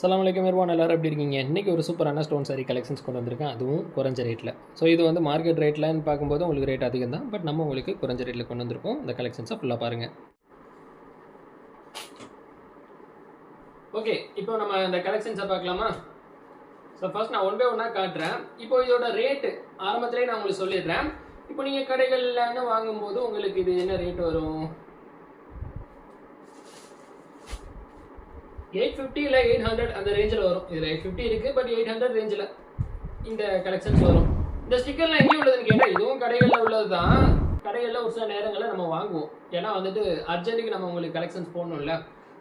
சலாம் அலைக்கும் இருவான் எல்லோரும் எப்படி இருக்கீங்க? இன்றைக்கி ஒரு சூப்பரான ஸ்டோன் சாரி கலெக்ஷன்ஸ் கொண்டு வந்திருக்கேன். அதுவும் குறைஞ்ச ரேட்டில் ஸோ இது வந்து மார்க்கெட் ரேட்லன்னு பார்க்கும்போது உங்களுக்கு ரேட் அதிகம் தான் பட் நம்ம உங்களுக்கு குறைஞ்ச ரேட்டில் கொண்டு வந்திருக்கோம். இந்த கலெக்ஷன்ஸை ஃபுல்லாக பாருங்கள் ஓகே இப்போ நம்ம இந்த கலெக்ஷன்ஸை பார்க்கலாமா? ஸோ ஃபர்ஸ்ட் நான் ஒன் பை ஒன்னாக காட்டுறேன். இப்போ இதோட ரேட்டு ஆரம்பத்திலே நான் உங்களுக்கு சொல்லிடுறேன். இப்போ நீங்கள் கடைகள்லன்னு வாங்கும்போது உங்களுக்கு இது என்ன ரேட் வரும்? எயிட் ஃபிஃப்டி இல்லை எயிட் ஹண்ட்ரட் அந்த ரேஞ்சில் வரும். இதில் எயிட் ஃபிஃப்டி இருக்குது பட் எயிட் ஹண்ட்ரட் ரேஞ்சில் இந்த கலெக்ஷன்ஸ் வரும். இந்த ஸ்டிக்கர்லாம் எங்கே உள்ளதுன்னு கேட்டால் இதுவும் கடைகளில் உள்ளது தான் கடைகளில் ஒரு சில நேரங்களில் நம்ம வாங்குவோம். ஏன்னா வந்துட்டு அர்ஜென்ட்டுக்கு நம்ம உங்களுக்கு கலெக்ஷன்ஸ் போடணும்ல.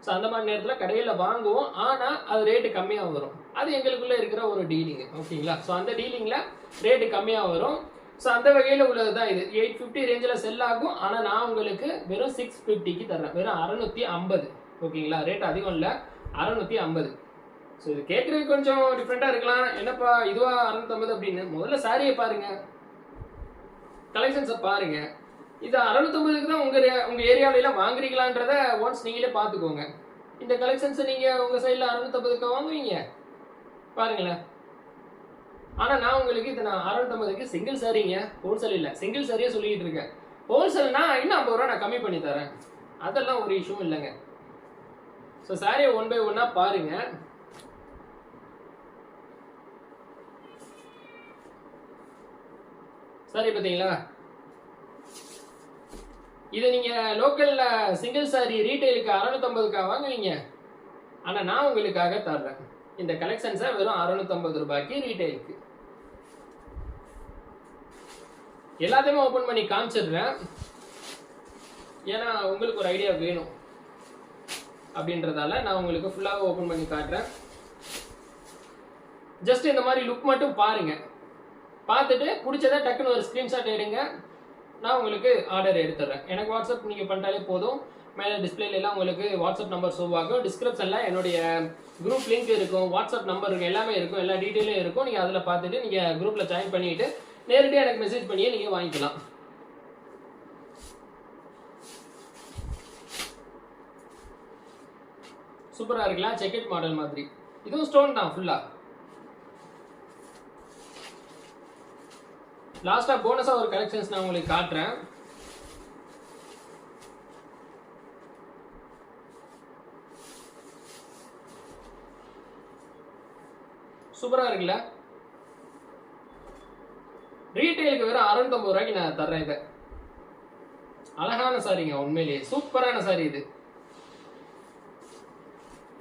ஸோ அந்த மாதிரி நேரத்தில் கடைகளில் வாங்குவோம். ஆனால் அது ரேட்டு கம்மியாக வரும். அது எங்களுக்குள்ளே இருக்கிற ஒரு டீலிங்கு ஓகேங்களா? ஸோ அந்த டீலிங்கில் ரேட்டு கம்மியாக வரும். ஸோ அந்த வகையில் உள்ளது தான் இது எயிட் ஃபிஃப்டி ரேஞ்சில் செல் ஆகும். ஆனால் நான் உங்களுக்கு வெறும் சிக்ஸ் ஃபிஃப்டிக்கு தர்றேன். வெறும் அறநூற்றி ஐம்பது. ஓகேங்களா? ரேட் அதிகம் இல்லை. அறநூற்றி ஐம்பது. ஸோ இது கேட்குறது கொஞ்சம் டிஃப்ரெண்ட்டாக இருக்கலாம். என்னப்பா இதுவா அறநூற்றம்பது அப்படின்னு? முதல்ல சாரியை பாருங்க. கலெக்ஷன்ஸை பாருங்க. இது அறநூற்றம்பதுக்கு தான் உங்கள் உங்கள் ஏரியாவிலாம் வாங்குறீங்களான்றத ஒன்ஸ் நீங்களே பார்த்துக்கோங்க. இந்த கலெக்ஷன்ஸை நீங்கள் உங்கள் சைடில் அறநூற்றம்பதுக்கு வாங்குவீங்க? பாருங்களேன். ஆனால் நான் உங்களுக்கு இது நான் அறநூற்றம்பதுக்கு சிங்கிள் சாரிங்க ஹோல்சேல் இல்லை. சிங்கிள் சாரியே சொல்லிக்கிட்டு இருக்கேன். ஹோல்சேல்னா இன்னும் ஐம்பது ரூபா நான் கம்மி பண்ணி தரேன். அதெல்லாம் ஒரு இஷ்யூ இல்லைங்க. ஸோ சாரியை ஒன் பை ஒன்னாக பாருங்க. சாரி பார்த்தீங்களா? இதை நீங்கள் லோக்கலில் சிங்கிள் சாரி ரீட்டைலுக்கு அறநூற்றம்பதுக்கா வாங்குவீங்க. ஆனால் நான் உங்களுக்காக தர்றேன். இந்த கலெக்ஷன்ஸை வெறும் அறநூற்றம்பது ரூபாய்க்கு ரீட்டைலுக்கு எல்லாத்தையுமே ஓப்பன் பண்ணி காமிச்சிடுறேன். ஏன்னா உங்களுக்கு ஒரு ஐடியா வேணும். அப்படின்றதால நான் உங்களுக்கு ஃபுல்லாக ஓப்பன் பண்ணி காட்டுறேன். ஜஸ்ட் இந்த மாதிரி லுக் மட்டும் பாருங்க. பார்த்துட்டு பிடிச்சதை டக்குன்னு ஒரு ஸ்க்ரீன்ஷாட் எடுங்க. நான் உங்களுக்கு ஆர்டர் எடுத்துடுறேன். எனக்கு வாட்ஸ்அப் நீங்கள் பண்ணிட்டாலே போதும். மேலே டிஸ்பிளேலாம் எல்லாம் உங்களுக்கு வாட்ஸ்அப் நம்பர் ஷோ ஆகும். டிஸ்கிரிப்ஷனில் என்னுடைய குரூப் லிங்க் இருக்கும். வாட்ஸ்அப் நம்பர் இருக்கும் எல்லாமே இருக்கும். எல்லா டீட்டெயிலும் இருக்கும். நீங்கள் அதில் பார்த்துட்டு நீங்கள் குரூப்பில் ஜாயின் பண்ணிட்டு நேரடியாக எனக்கு மெசேஜ் பண்ணியே நீங்கள் வாங்கிக்கலாம். சூப்பராக இருக்கலாம் செக்கெட் மாடல் மாதிரி. இதுவும் ஸ்டோன் தான் ஃபுல்லாக லாஸ்ட்டாக போனஸாக ஒரு கலெக்ஷன்ஸ் நான் உங்களுக்கு காட்டுறேன். சூப்பராக இருக்குல்ல? ரீட்டைலுக்கு வெறும் அறுநூத்தம்பது ரூபாய்க்கு நான் தர்றேன் இதை. அழகான சாரிங்க உண்மையிலேயே. சூப்பரான சாரி இது.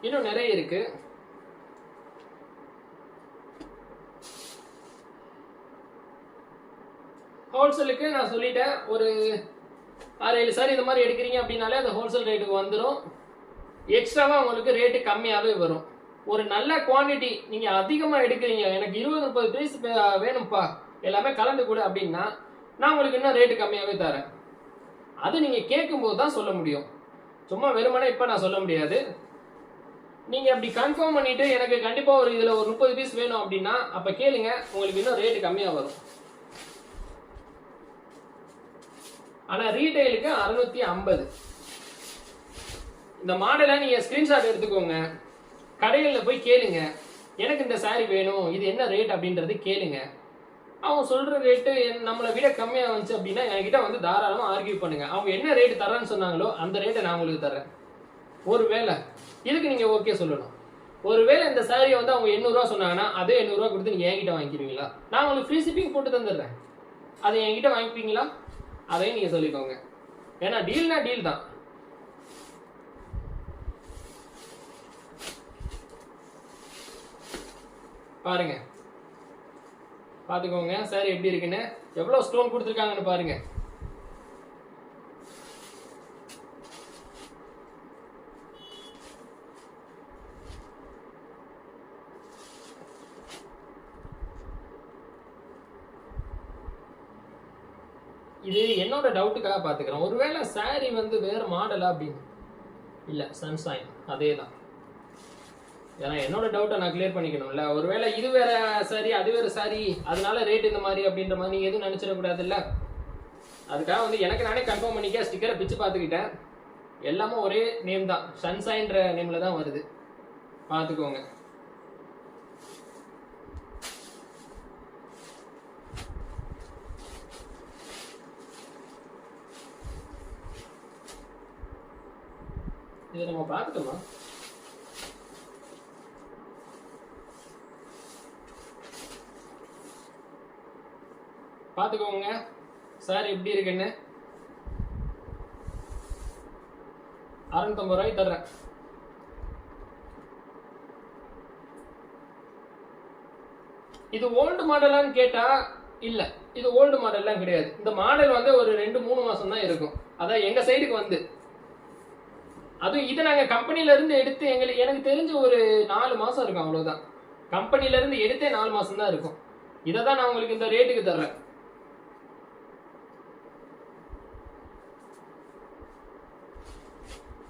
இன்னும் நிறைய இருக்கு. ஹோல்சேலுக்கு நான் சொல்லிட்டேன் ஒரு ஆறு ஏழு சாரி இந்த மாதிரி எடுக்கிறீங்க அப்படின்னாலே அது ஹோல்சேல் ரேட்டுக்கு வந்துடும் எக்ஸ்ட்ராவாக உங்களுக்கு ரேட்டு கம்மியாகவே வரும். ஒரு நல்ல குவான்டிட்டி நீங்கள் அதிகமாக எடுக்கிறீங்க எனக்கு இருபது முப்பது பீஸ் வேணும்ப்பா எல்லாமே கலந்து கொடு அப்படின்னா நான் உங்களுக்கு இன்னும் ரேட்டு கம்மியாகவே தரேன். அது நீங்கள் கேட்கும்போது தான் சொல்ல முடியும். சும்மா வெறுமனே இப்போ நான் சொல்ல முடியாது. நீங்கள் அப்படி கன்ஃபார்ம் பண்ணிவிட்டு எனக்கு கண்டிப்பாக ஒரு இதில் ஒரு முப்பது பீஸ் வேணும் அப்படின்னா அப்போ கேளுங்க உங்களுக்கு இன்னும் ரேட்டு கம்மியாக வரும். ஆனால் ரீட்டைலுக்கு அறுநூத்தி ஐம்பது. இந்த மாடலை நீங்கள் ஸ்க்ரீன்ஷாட் எடுத்துக்கோங்க. கடைகளில் போய் கேளுங்க. எனக்கு இந்த சாரீ வேணும் இது என்ன ரேட் அப்படின்றது கேளுங்க. அவங்க சொல்கிற ரேட்டு நம்மளை விட கம்மியாக வந்துச்சு அப்படின்னா என்கிட்ட வந்து தாராளமாக ஆர்கியூ பண்ணுங்கள் அவங்க என்ன ரேட்டு தரேன்னு சொன்னாங்களோ அந்த ரேட்டை நான் உங்களுக்கு தரேன் ஒருவேளை இதுக்கு நீங்கள் ஓகே சொல்லணும்? ஒருவேளை இந்த சாரியை வந்து அவங்க எண்ணூறுரூவா சொன்னாங்கன்னா அதே எண்ணூறுரூவா கொடுத்து நீங்கள் என்கிட்ட வாங்கிக்கிறீங்களா நான் உங்களுக்கு ஃப்ரீ ஷிப்பிங் போட்டு தந்துடுறேன். அதை என்கிட்ட வாங்கிப்பீங்களா? அதையும் நீங்கள் சொல்லிக்கோங்க. ஏன்னா டீல்னா டீல் தான். பாருங்க. பார்த்துக்கோங்க சாரி எப்படி இருக்குன்னு. எவ்வளோ ஸ்டோன் கொடுத்துருக்காங்கன்னு பாருங்கள் இது என்னோட டவுட்டுக்காக பார்த்துக்கிறேன். ஒருவேளை சாரி வந்து வேறு மாடலா அப்படின்னு. இல்லை சன்ஷைன் அதே தான் ஏன்னா என்னோட டவுட்டை நான் கிளியர் பண்ணிக்கணும்ல. ஒருவேளை இது வேற சாரி அது வேற சாரி அதனால ரேட் இந்த மாதிரி அப்படின்ற மாதிரி நீங்கள் எதுவும் நினச்சிடக்கூடாதுல்ல? அதுக்காக வந்து எனக்கு நானே கன்ஃபார்ம் பண்ணிக்க ஸ்டிக்கரை பிச்சு பார்த்துக்கிட்டேன். எல்லாமே ஒரே நேம் தான். சன்ஷைன்ற நேமில் தான் வருது. பார்த்துக்கோங்க. இதை நம்ம பார்த்துட்டோமா பார்த்துக்கோங்க. சார் எப்படி இருக்குன்னு? அறுநூத்தம்பது ரூபாய் தர்றேன். இது ஓல்டு மாடலான்னு கேட்டா இல்ல. இது ஓல்டு மாடல்லாம் கிடையாது. இந்த மாடல் வந்து ஒரு ரெண்டு மூணு மாசம் தான் இருக்கும். அதான் எங்க சைடுக்கு வந்து. அதுவும் இதை நாங்கள் கம்பெனில இருந்து எடுத்து எங்களுக்கு எனக்கு தெரிஞ்சு ஒரு நாலு மாசம் இருக்கும் அவ்வளவுதான். கம்பெனில இருந்து எடுத்தே நாலு மாசம் தான் இருக்கும். இதை தான் நான் உங்களுக்கு இந்த ரேட்டுக்கு தர்றேன்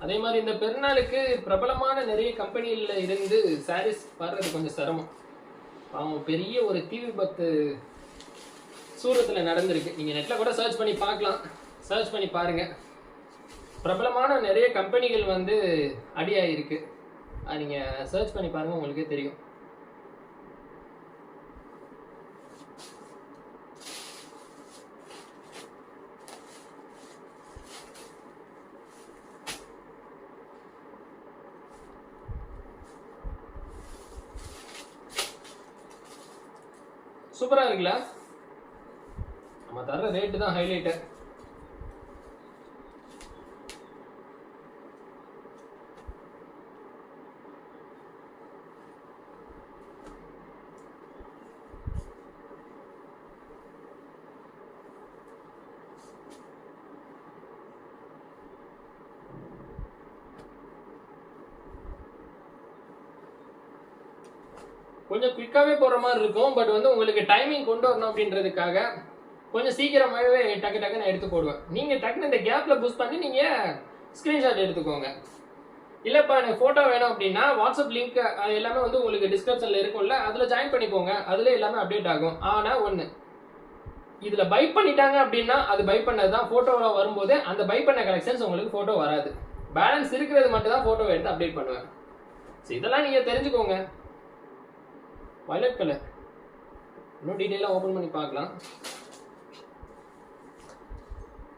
அதே மாதிரி இந்த பெருநாளுக்கு பிரபலமான நிறைய கம்பெனியில் இருந்து சாரீஸ் வர்றது கொஞ்சம் சிரமம். அவன் பெரிய ஒரு தீ விபத்து சூரத்தில் நடந்திருக்கு. நீங்கள் நெட்டில் கூட சர்ச் பண்ணி பார்க்கலாம். சர்ச் பண்ணி பாருங்கள் பிரபலமான நிறைய கம்பெனிகள் வந்து அடியாயிருக்கு. அது நீங்கள் சர்ச் பண்ணி பாருங்க உங்களுக்கே தெரியும். சூப்பரா இருக்குல்ல? நம்ம தர ரேட்டு தான் ஹைலைட்டு கொஞ்சம் குயிக்காகவே போகிற மாதிரி இருக்கும். பட் வந்து உங்களுக்கு டைமிங் கொண்டு வரணும் அப்படின்றதுக்காக கொஞ்சம் சீக்கிரமாகவே டக்கு டக்குன்னு எடுத்து போடுவேன். நீங்கள் டக்குன்னு இந்த கேப்பில் புஷ் பண்ணி நீங்கள் ஸ்க்ரீன்ஷாட் எடுத்துக்கோங்க. இல்லைப்பா எனக்கு ஃபோட்டோ வேணும் அப்படின்னா வாட்ஸ்அப் லிங்க் அது எல்லாமே வந்து உங்களுக்கு டிஸ்கிரிப்ஷனில் இருக்கும்ல அதில் ஜாயின் பண்ணிக்கோங்க. அதில் எல்லாமே அப்டேட் ஆகும். ஆனால் ஒன்று இதில் பை பண்ணிட்டாங்க அப்படின்னா அது பை பண்ணது தான் ஃபோட்டோவில் வரும்போது அந்த பை பண்ண கலெக்ஷன்ஸ் உங்களுக்கு ஃபோட்டோ வராது. பேலன்ஸ் இருக்கிறது மட்டும் தான் ஃபோட்டோ எடுத்து அப்டேட் பண்ணுவேன். ஸோ இதெல்லாம் நீங்கள் தெரிஞ்சுக்கோங்க. வயலட் கலர் இன்னும் டீட்டெயிலாக ஓப்பன் பண்ணி பார்க்கலாம்.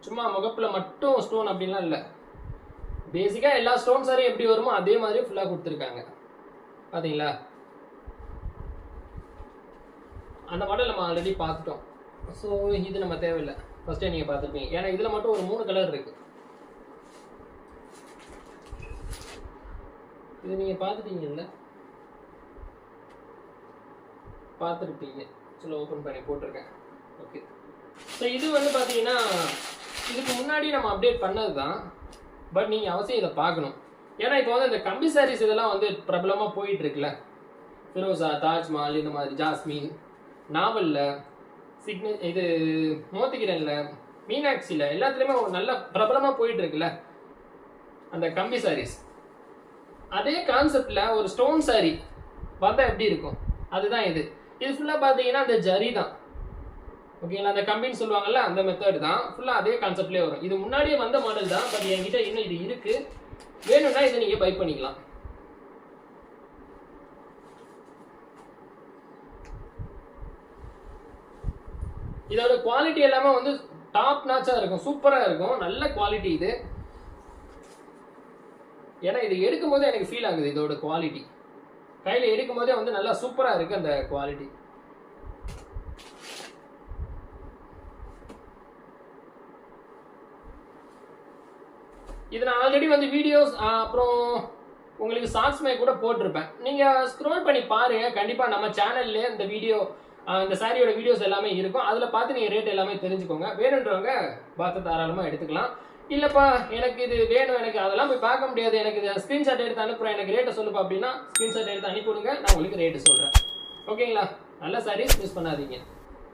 சும்மா முகப்பில் மட்டும் ஸ்டோன் அப்படின்லாம் இல்லை. பேசிக்காக எல்லா ஸ்டோன் சாரி எப்படி வருமோ அதே மாதிரி ஃபுல்லாக கொடுத்துருக்காங்க. பார்த்தீங்களா அந்த மாடல் நம்ம ஆல்ரெடி பார்த்துட்டோம். ஸோ இது நம்ம தேவையில்லை. ஃபஸ்ட்டே நீங்கள் பார்த்துருப்பீங்க. ஏன்னா இதில் மட்டும் ஒரு மூணு கலர் இருக்குது இது நீங்கள் பார்த்துட்டீங்கல்ல? பார்த்துருப்பீங்க. சில ஓப்பன் பண்ணி போட்டிருக்கேன். ஓகே ஸோ இது வந்து பார்த்தீங்கன்னா இதுக்கு முன்னாடி நம்ம அப்டேட் பண்ணது தான் பட் நீங்கள் அவசியம் இதை பார்க்கணும். ஏன்னா இப்போ வந்து இந்த கம்பி சாரீஸ் இதெல்லாம் வந்து பிரபலமாக போயிட்டு இருக்குல்ல ஃபிரோசா தாஜ்மஹால் இந்த மாதிரி ஜாஸ்மின் நாவலில் சிக்னே இது மோத்திகிரனில் மீனாட்சியில் எல்லாத்துலேயுமே ஒரு நல்ல பிரபலமாக போயிட்டு இருக்குல்ல அந்த கம்பி சாரீஸ் அதே கான்செப்டில் ஒரு ஸ்டோன் சாரி பார்த்தா எப்படி இருக்கும்? அதுதான் இது. இது ஃபுல்லாக பார்த்தீங்கன்னா அந்த ஜரி தான். ஓகேங்களா அந்த கம்பின்னு சொல்லுவாங்கல்ல அந்த மெத்தட் தான். ஃபுல்லாக அதே கான்செப்ட்லேயே வரும். இது முன்னாடியே வந்த மாடல் தான் பட் என்கிட்ட இன்னும் இது இருக்கு. வேணும்னா இதை நீங்கள் பை பண்ணிக்கலாம். இதோட குவாலிட்டி எல்லாமே வந்து டாப் நாச்சாக இருக்கும். சூப்பராக இருக்கும். நல்ல குவாலிட்டி இது. ஏன்னா இது எடுக்கும்போது எனக்கு ஃபீல் ஆகுது இதோட குவாலிட்டி கையில் எடுக்கும் போதே வந்து நல்லா சூப்பராக இருக்கு அந்த குவாலிட்டி இது நான் ஆல்ரெடி வந்து வீடியோஸ் அப்புறம் உங்களுக்கு சாங்ஸ்மே கூட போட்டிருப்பேன். நீங்கள் ஸ்க்ரோல் பண்ணி பாருங்க. கண்டிப்பாக நம்ம சேனல்லே இந்த வீடியோ இந்த சாரியோட வீடியோஸ் எல்லாமே இருக்கும். அதில் பார்த்து நீங்கள் ரேட் எல்லாமே தெரிஞ்சுக்கோங்க. வேணுன்றவங்க பார்த்து தாராளமாக எடுத்துக்கலாம். இல்லைப்பா எனக்கு இது வேணும். எனக்கு அதெல்லாம் போய் பார்க்க முடியாது. எனக்கு இது ஸ்க்ரீன்ஷாட் எடுத்து அனுப்புகிறேன் எனக்கு ரேட்டை சொல்லுப்பா அப்படின்னா ஸ்க்ரீன்ஷாட் எடுத்து அனுப்பிவிடுங்க. நான் உங்களுக்கு ரேட்டு சொல்கிறேன் ஓகேங்களா? நல்ல சாரீஸ் மிஸ் பண்ணாதீங்க.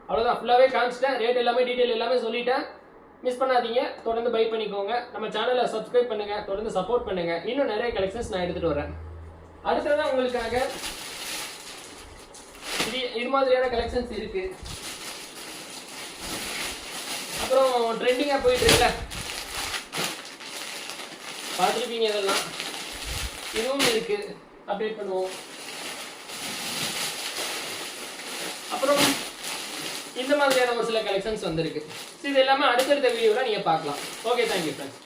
அவ்வளோதான் ஃபுல்லாகவே காமிச்சிட்டேன். ரேட் எல்லாமே டீட்டெயில் எல்லாமே சொல்லிட்டேன். மிஸ் பண்ணாதீங்க. தொடர்ந்து பை பண்ணிக்கோங்க. நம்ம சேனலை சப்ஸ்கிரைப் பண்ணுங்க. தொடர்ந்து சப்போர்ட் பண்ணுங்க. இன்னும் நிறைய கலெக்ஷன்ஸ் நான் எடுத்துட்டு வரேன். அடுத்ததான் உங்களுக்காக இது இது மாதிரியான கலெக்ஷன்ஸ் இருக்கு. அப்புறம் ட்ரெண்டிங்காக போயிட்டு இருக்குல்ல? பார்த்துருப்பீங்க இதெல்லாம். இதுவும் இருக்கு. அப்டேட் பண்ணுவோம். அப்புறம் இந்த மாதிரியான ஒரு சில கலெக்ஷன்ஸ் வந்திருக்கு. ஸோ இது எல்லாமே அடுத்தடுத்த வீடியோவில் நீங்கள் பார்க்கலாம். Okay thank you friends